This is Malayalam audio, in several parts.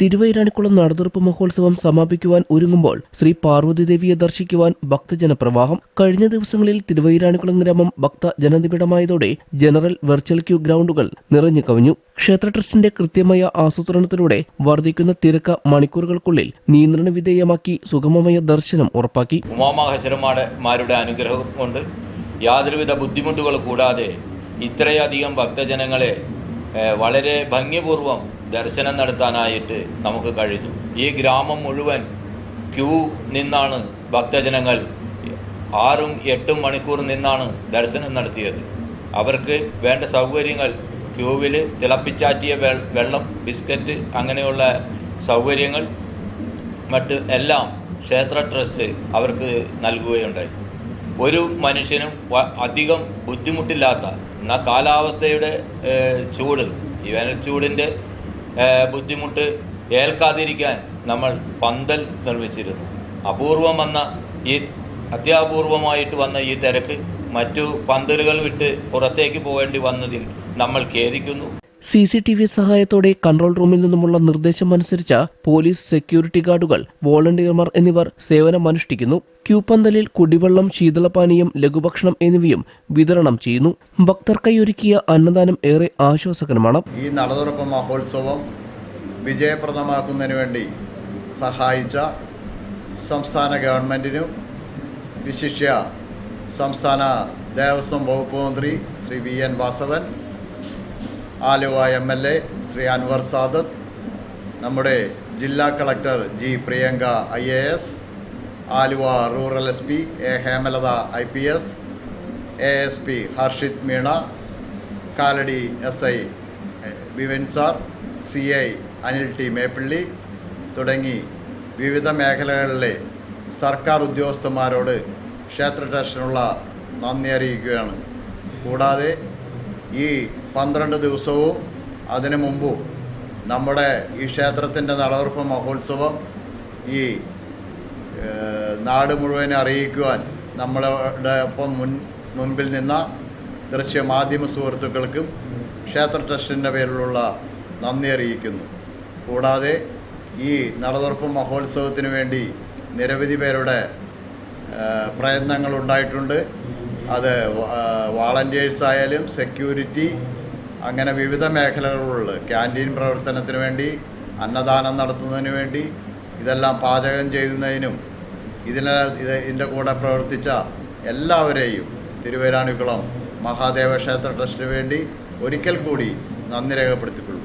തിരുവൈരാണിക്കുളം നടതുറപ്പ് മഹോത്സവം സമാപിക്കുവാൻ ഒരുങ്ങുമ്പോൾ ശ്രീ പാർവതിദേവിയെ ദർശിക്കുവാൻ ഭക്തജനപ്രവാഹം. കഴിഞ്ഞ ദിവസങ്ങളിൽ തിരുവൈരാണിക്കുളം ഗ്രാമം ഭക്ത ജനനിബിഡമായതോടെ ജനറൽ വെർച്വൽ ക്യൂ ഗ്രൗണ്ടുകൾ നിറഞ്ഞു കവിഞ്ഞു. ക്ഷേത്ര ട്രസ്റ്റിന്റെ കൃത്യമായ ആസൂത്രണത്തിലൂടെ വർദ്ധിക്കുന്ന തിരക്ക് മണിക്കൂറുകൾക്കുള്ളിൽ നിയന്ത്രണ വിധേയമാക്കി സുഗമമായ ദർശനം ഉറപ്പാക്കി. ഉമാമഹേശ്വരന്മാരുടെ അനുഗ്രഹം കൊണ്ട് യാതൊരുവിധ ബുദ്ധിമുട്ടുകൾ കൂടാതെ ഇത്രയധികം ഭക്തജനങ്ങളെ വളരെ ഭംഗിപൂർവം ദർശനം നടത്താനായിട്ട് നമുക്ക് കഴിഞ്ഞു. ഈ ഗ്രാമം മുഴുവൻ ക്യൂ നിന്നാണ് ഭക്തജനങ്ങൾ ആറും എട്ടും മണിക്കൂർ നിന്നാണ് ദർശനം നടത്തിയത്. അവർക്ക് വേണ്ട സൗകര്യങ്ങൾ ക്യൂവിൽ തിളപ്പിച്ചാറ്റിയ വെള്ളം ബിസ്ക്കറ്റ് അങ്ങനെയുള്ള സൗകര്യങ്ങൾ മറ്റ് എല്ലാം ക്ഷേത്ര ട്രസ്റ്റ് അവർക്ക് നൽകുകയുണ്ടായി. ഒരു മനുഷ്യനും അധികം ബുദ്ധിമുട്ടില്ലാത്ത എന്നാൽ കാലാവസ്ഥയുടെ ചൂട് ഈ വേനൽച്ചൂടിന്റെ ബുദ്ധിമുട്ട് ഏൽക്കാതിരിക്കാൻ നമ്മൾ പന്തൽ നിർമ്മിച്ചിരുന്നു. അപൂർവം വന്ന ഈ അത്യാപൂർവമായിട്ട് വന്ന ഈ തിരക്ക് മറ്റു പന്തലുകൾ വിട്ട് പുറത്തേക്ക് പോകേണ്ടി വന്നതിൽ നമ്മൾ ഖേദിക്കുന്നു. സി സി ടി വി സഹായത്തോടെ കൺട്രോൾ റൂമിൽ നിന്നുമുള്ള നിർദ്ദേശം അനുസരിച്ച പോലീസ് സെക്യൂരിറ്റി ഗാർഡുകൾ വോളണ്ടിയർമാർ എന്നിവർ സേവനമനുഷ്ഠിക്കുന്നു ക്യൂപ്പന്തലിൽ കുടിവെള്ളം ശീതളപാനീയം ലഘുഭക്ഷണം എന്നിവയും വിതരണം ചെയ്യുന്നു. ഭക്തർക്കായി ഒരുക്കിയ അന്നദാനം ഏറെ ആശ്വാസകരമാണ്. ഈ നടതുറപ്പ് മഹോത്സവം വിജയപ്രദമാക്കുന്നതിന് വേണ്ടി സഹായിച്ച സംസ്ഥാന ഗവൺമെന്റിനും വിശിഷ്യ സംസ്ഥാന ദേവസ്വം വകുപ്പ് മന്ത്രി Shri V N Vasavan Aluva M L A Shri Anwar Sadath നമ്മുടെ ജില്ലാ collector G Priyanka I A S Aluva rural S P A Hemalatha I P S A S P Harshit Meena Kalady S I Vivin sir C I Anil T Meppilly തുടങ്ങി വിവിധ മേഖലകളിലെ സർക്കാർ ഉദ്യോഗസ്ഥന്മാരോട് ക്ഷേത്ര ട്രസ്റ്റിനുള്ള നന്ദി അറിയിക്കുകയാണ്. കൂടാതെ ഈ പന്ത്രണ്ട് ദിവസവും അതിനു മുമ്പും നമ്മുടെ ഈ ക്ഷേത്രത്തിന്റെ നടവർപ്പ് മഹോത്സവം ഈ നാട് മുഴുവൻ അറിയിക്കുവാൻ നമ്മളുടെ ഒപ്പം മുൻ മുൻപിൽ നിന്ന ദൃശ്യ മാധ്യമ സുഹൃത്തുക്കൾക്കും ക്ഷേത്ര ട്രസ്റ്റിന്റെ പേരിലുള്ള നന്ദി അറിയിക്കുന്നു. കൂടാതെ ഈ നടതുറപ്പ് മഹോത്സവത്തിന് വേണ്ടി നിരവധി പേരുടെ പ്രയത്നങ്ങൾ ഉണ്ടായിട്ടുണ്ട്. അത് വാളണ്ടിയേഴ്സ് ആയാലും സെക്യൂരിറ്റി അങ്ങനെ വിവിധ മേഖലകളിലുള്ള ക്യാന്റീൻ പ്രവർത്തനത്തിന് വേണ്ടി അന്നദാനം നടത്തുന്നതിന് വേണ്ടി ഇതെല്ലാം പാചകം ചെയ്യുന്നതിനും ഇതിനെ ഇത് ഇതിന്റെ കൂടെ പ്രവർത്തിച്ച എല്ലാവരെയും തിരുവരാണിക്കുളം മഹാദേവ ക്ഷേത്ര ട്രസ്റ്റിന് വേണ്ടി ഒരിക്കൽ കൂടി നന്ദി രേഖപ്പെടുത്തിക്കൊള്ളും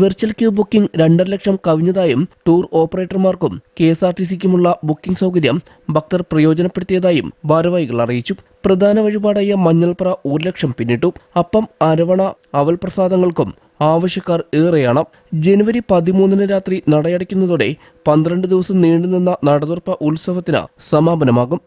വെർച്വൽ ക്യൂ ബുക്കിംഗ് രണ്ടര ലക്ഷം കവിഞ്ഞതായും ടൂർ ഓപ്പറേറ്റർമാർക്കും കെ എസ് ആർ ടി സിക്കുമുള്ള ബുക്കിംഗ് സൗകര്യം ഭക്തർ പ്രയോജനപ്പെടുത്തിയതായും ഭാരവാഹികൾ അറിയിച്ചു. പ്രധാന വഴിപാടായ മഞ്ഞൾപ്ര ഒരു ലക്ഷം പിന്നിട്ടു. അപ്പം അരവണ അവൽ പ്രസാദങ്ങൾക്കും ആവശ്യക്കാർ ഏറെയാണ്. ജനുവരി പതിമൂന്നിന് രാത്രി നടയടയ്ക്കുന്നതോടെ പന്ത്രണ്ട് ദിവസം നീണ്ടുനിന്ന നടതുറപ്പ ഉത്സവത്തിന് സമാപനമാകും.